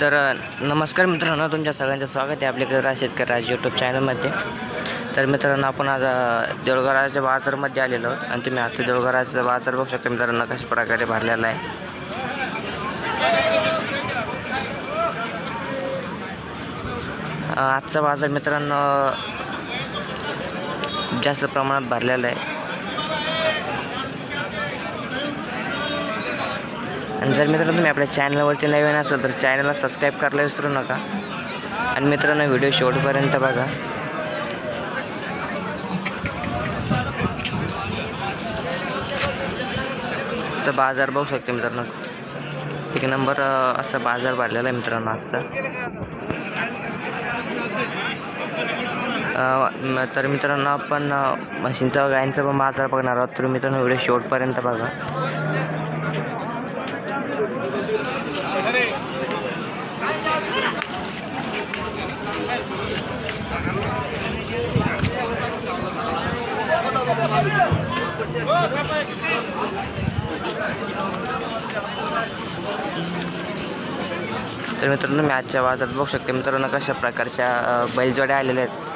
तर नमस्कार मित्रांनो तुमच्या सगळ्यांचं स्वागत आहे आपल्याकडे राज शेतकरी राज यूट्यूब चॅनलमध्ये तर मित्रांनो आपण आज अ, बाजारमध्ये आलेलो आहोत. आणि तुम्ही आज देऊळघराचा बाजार बघू शकता मित्रांनो कशा प्रकारे भरलेला आहे. आजचा बाजार मित्रांनो जास्त प्रमाणात भरलेला आहे. आणि जर मित्रांनो तुम्ही आपल्या चॅनलवरती नवीन असाल तर चॅनलला सबस्क्राईब करायला विसरू नका. आणि मित्रांनो व्हिडिओ शेवटपर्यंत बघा. चा बाजार बघू शकते मित्रांनो. एक नंबर असा बाजार भरलेला आहे मित्रांनो आजचा. तर मित्रांनो आपण म्हशींचा गायींचा पण बाजार बघणार आहोत. तर मित्रांनो व्हिडिओ शेवटपर्यंत बघा. तर मित्रांनो मी आजच्या बाजारात बघू शकते. मित्रांनो कशा प्रकारच्या बैलजोड्या आलेल्या आहेत.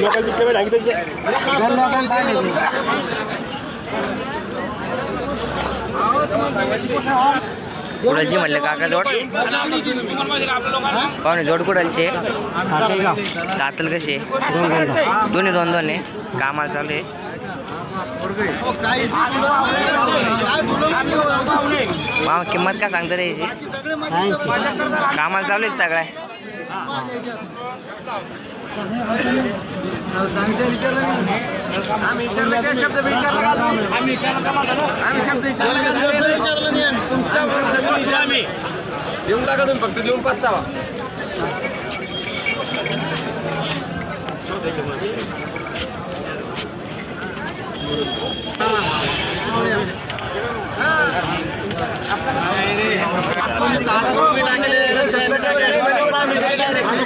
लोकांची कुडलची म्हणले काका जोड. पाहुणे जोड कुडलचे दातल कसे? दोन दोन्ही दोन दोन आहे. कामाला चालू आहे. मामा किंमत काय सांगता रे याची? कामाला चालू आहे का सगळ्या देऊन टाका तुम्ही फक्त देऊन चारा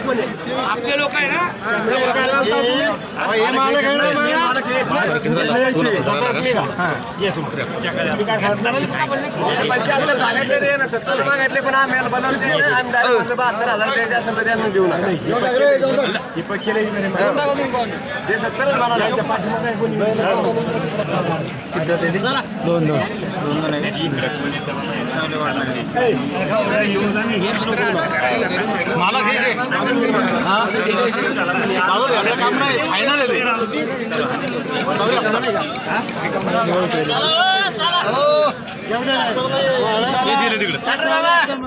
आपले लोक आहे ना? पैसे आता मला घ्यायचे काम नाही. फायनल आहे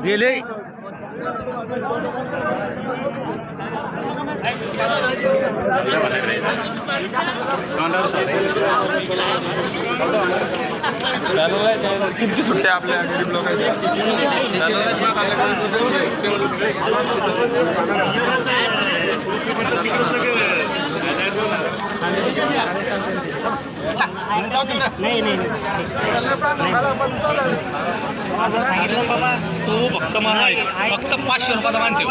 गेले किती सुट्ट्या आपल्या गरीब लोकांच्या नाही नाही तो फक्त मला फक्त पाचशे रुपयाचा मान ठेव.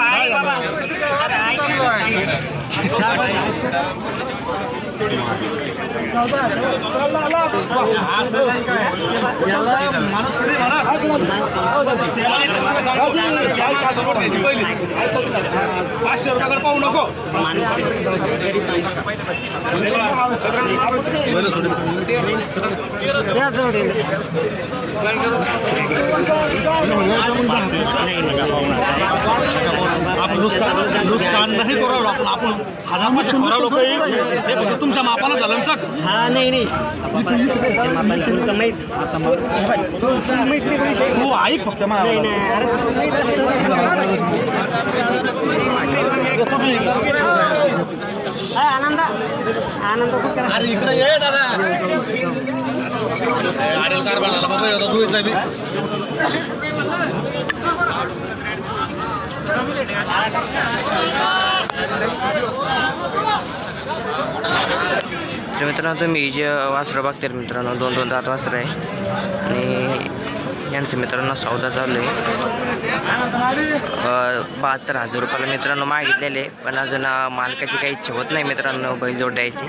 पाचशे रुपयाकडे पाहू नको आपण नुसकान नुसकान नाही करावं आपण आपण हजार खराब लोक हे फक्त तुमच्या मापाला झालं सर हा नाही नाही तू ऐक फक्त हा, आनंद आनंद खूप अरे इकडे ये दादा आडेल बी तर मित्रांनो तुम्ही जे वासरं बघतील मित्रांनो दोन दोन दात वासरं आहे. आणि यांचं मित्रांनो सौदा चालू आहे. बहात्तर हजार रुपयाला मित्रांनो मागितलेले पण अजून मालकाची काही इच्छा होत नाही मित्रांनो बैल जोड द्यायची.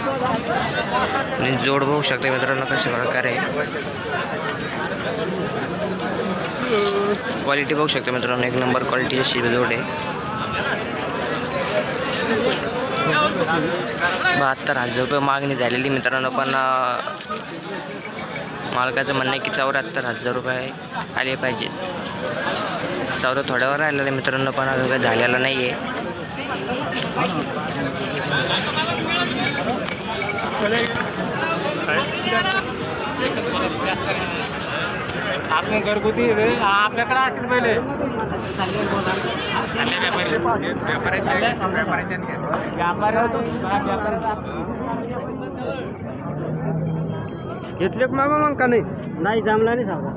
आणि जोड बघू शकते मित्रांनो कशा प्रकारे क्वालिटी बघू शकते मित्रांनो एक नंबर क्वालिटीची अशी जोड आहे. बहात्तर हजार रुपये मागणी झालेली मित्रांनो पण मालकाचं म्हणणं आहे की चौऱ्याहत्तर हजार रुपये आले पाहिजेत. सौदा थोड्यावर राहिलेलं मित्रांनो पण अजून काही झालेला नाही आहे आपण घरगुती आहे. आपल्याकडे असेल पहिले. घेतले मामा मग का नाही? नाही जमला नाही सांगा.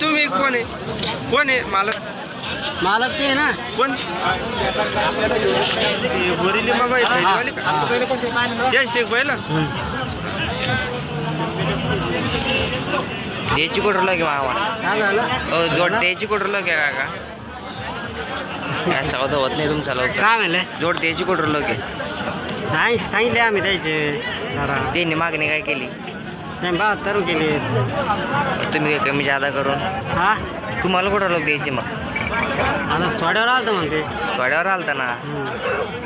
तुम्ही कोण आहे कोण? आहे मालक? मालक ते आहे ना. कोण? बोरिली मग जय शेख बैल? द्यायची कुठं झालं? अहो जोड द्यायची कुठं आहे काका? काय सौदा होत नाही तुमचा लवकर. काय म्हणले? जोड द्यायची कुठं लोक? नाही सांगितले आम्ही द्यायचे जरा. त्यांनी मागणी काय केली? नाही बहात्तर केले. तुम्ही काय कमी जादा करून? हा? तुम्हाला कुठं लोक द्यायची मग? आता थोड्यावर आलं म्हणते. थोड्यावर आलता ना?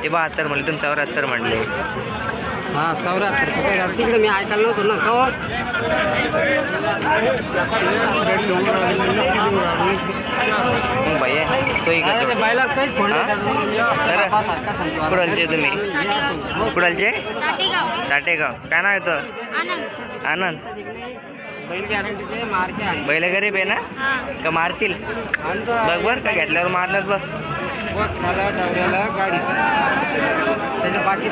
ते बहात्तर म्हणले तुम्ही चौऱ्याहत्तर म्हणले. हा चौऱ्याहत्तर कुठे का तिकडे मी ऐकायला नव्हतो ना भैया तो एक जोड. बायला काहीच फोन? बरं. कुडालचे तुम्ही. कुडालचे? साठेगाव. काय नाव येतं आनंद. बैल गॅरंटीचे मार्के आहे. बैल गरीब आहे ना? का मारतील? बघ बर का घेतल्यावर मारणार बघ गाडी. त्याच्या बाकी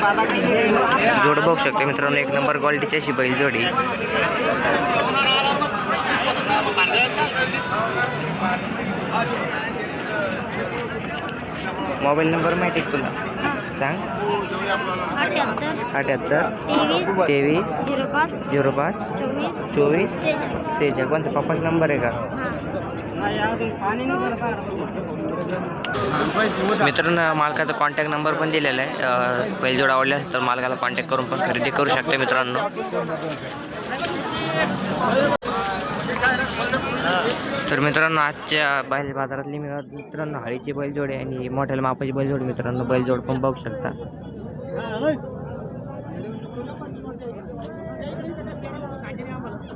जोड बघू शकते मित्रांनो एक नंबर क्वालिटीची अशी बैल जोडी. मोबाईल नंबर माहिती आहे तुला? सांग. अठ्याहत्तर. तेवीस. झिरो पाच. चोवीस. सेहेचाळ कोणता? पप्पाचा नंबर आहे का? मित्रांनो मालकाचा कॉन्टॅक्ट नंबर पण दिलेला आहे. अं, बैलजोड आवडले तर मालकाला कॉन्टॅक्ट करून पण खरेदी करू शकते मित्रांनो. तर मित्रांनो आजच्या बैल बाजारातली मिळत मित्रांनो हळीची बैलजोड आहे आणि मोठ्या मापाची बैलजोड मित्रांनो बैलजोड पण बघू शकता.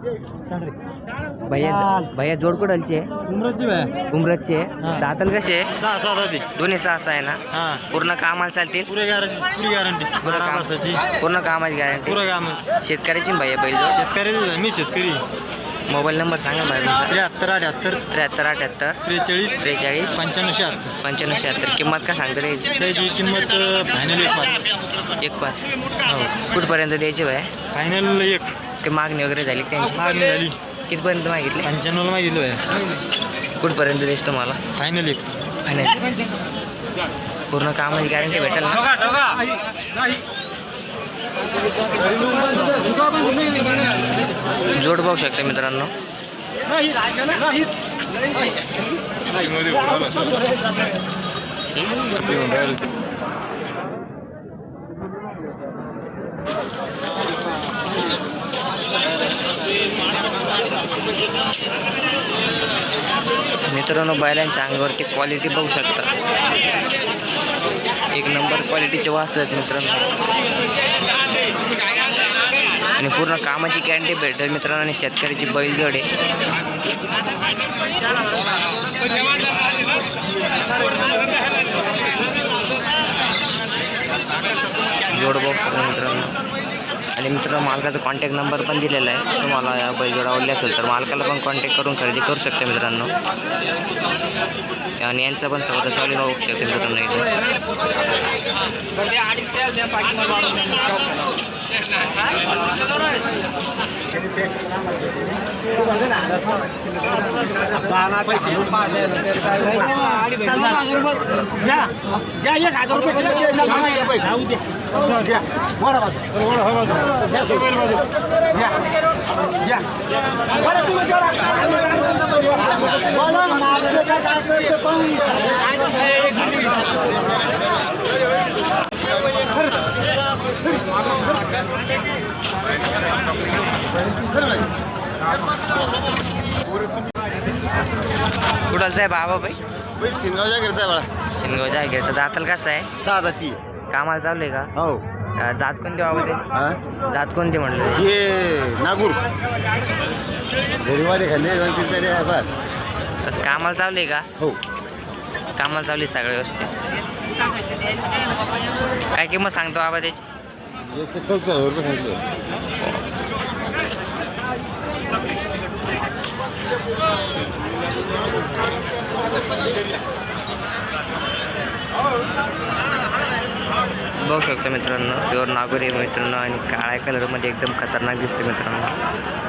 भैया भैया जोड कुडालची आहे. उमराची बाय उमरतची आहे. दाताल कसे आहे? सहा सहा दादी दोन्ही सहा सहा आहे ना? हा. पूर्ण कामाला चालतील? पुरे गॅरंटी पुरी गॅरंटी पूर्ण काम. तासाची पूर्ण कामाची गॅरंटी पुरं काम शेतकऱ्याची ना भैया बैल शेतकरी मी शेतकरी. मोबाईल नंबर सांगा मला तुमचा. त्र्याहत्तर अठ्याहत्तर त्र्याहत्तर अठ्याहत्तर त्रेचाळीस त्रेचाळीस पंच्याण्णव शहात्तर. पंच्याण्णव शहात्तर. किंमत काय सांगता द्यायची त्याची किंमत फायनल एक पाच. एक पाच. हो. कुठपर्यंत द्यायची भैया? फायनल एक. ते मागणी वगैरे झाली त्यांची? मागणी झाली. कितीपर्यंत मागितली? पंच्याण्णवला मागितलं आहे कुठपर्यंत द्यायची तुम्हाला? फायनल एक. फायनल पूर्ण कामाची गॅरंटी भेटेल ना? जोड बघू शकता मित्रांनो. मित्रांनो बैलांच्या अंगावरती क्वालिटी बघू शकता. एक नंबर क्वालिटीचे वास आहेत मित्रांनो. आणि पूर्ण कामाची गॅरंटी भेटेल. मित्रांनो आणि शेतकऱ्याची बैलजोड. आहे जोड बघू मित्रांनो. आणि मित्रांनो मालकाचा कॉन्टॅक्ट नंबर पण दिलेला आहे. तुम्हाला या बैलजोड आवडली असेल तर मालकाला पण कॉन्टॅक्ट करून खरेदी करू शकता मित्रांनो. आणि यांचा पण सौदा चालू होऊ शकते मित्रांनो इथे. या या एक हजार रुपये शिल्लक आहे. मामा, या पैसे. घ्या. वळा बाजू. वळा, वळा बाजू. घ्या, सोबत बाजू. घ्या. घ्या. बरं, तुम्ही करा. बोला, मागचं काय करायचं ते पाहून कुठलचा आहे बाबा बाई शिनगावच्या घरचा बाळा. शिनगाव जायचं दाताल कसं आहे? सहा जाती कामाला चालू आहे का? हो. अं, जात कोणती बाबा ते? हा? जात कोणती म्हणलं? हे नागूर. घरीवाडी खाल्ले दोन तीन तरी आहे बस. तसं कामाला चालू आहे का? हो. कामाला चालू आहे सगळ्या व्यवस्थित काय किंमत सांगतो बाबा त्याची? एक ते चौदा हजार रुपये सांगितले बघू शकता मित्रांनो प्युअर नागोरी मित्रांनो आणि काळ्या कलरमध्ये एकदम खतरनाक दिसते मित्रांनो.